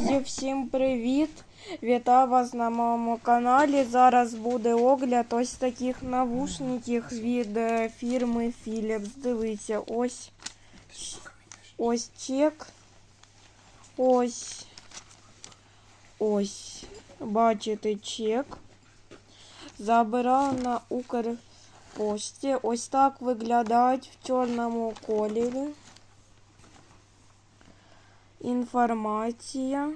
Друзі, всім привіт! Вітаю вас на моєму каналі. Зараз буде огляд ось таких навушників від е, фірми Philips. Дивіться, ось ось чек. Ось. Ось. Бачите чек. Забирав на Укрпошті. Ось так виглядають в чорному кольорі. Інформація.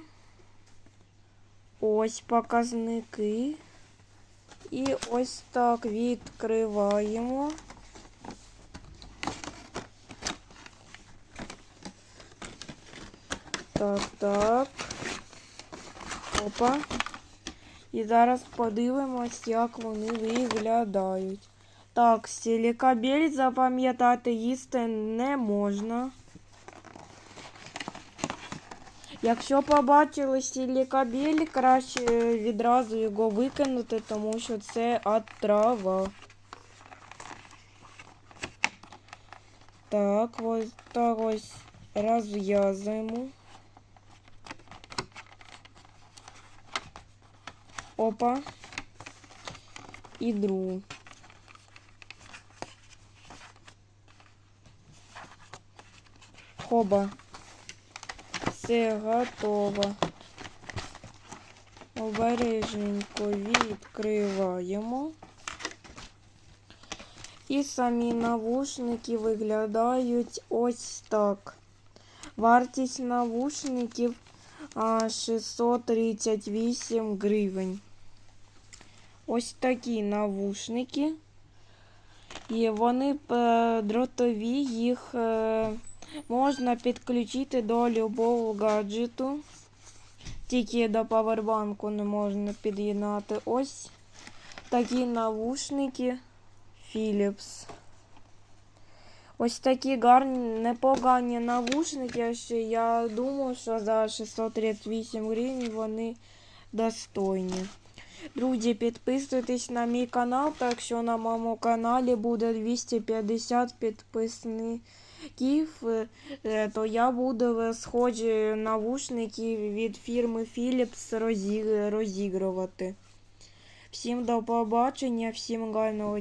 Ось показники. І ось так відкриваємо. Так, так. Опа. І зараз подивимось, як вони виглядають. Так, силікабель запам'ятати їсти не можна. Якщо побачили силікабель, краще відразу його викинути, тому що це отрава. Так, ось так ось розв'язуємо. Опа. І другу. Хоба. Все готово. Обережненько відкриваємо. І самі навушники виглядають ось так. Вартість навушників 638 гривень. Ось такі навушники. І вони е, дротові, їх е, можна підключити до любого гаджету. Тільки до павербанку не можна під'єднати. Ось такі навушники Philips. Ось такі гарні, непогані навушники. Ще я думаю, що за 638 гривень вони достойні. Друзі, підписуйтесь на мій канал, так що на моєму каналі буде 250 підписників, е, то я буду схожі навушники від фірми Philips розігрувати. Всім до побачення, всім гарного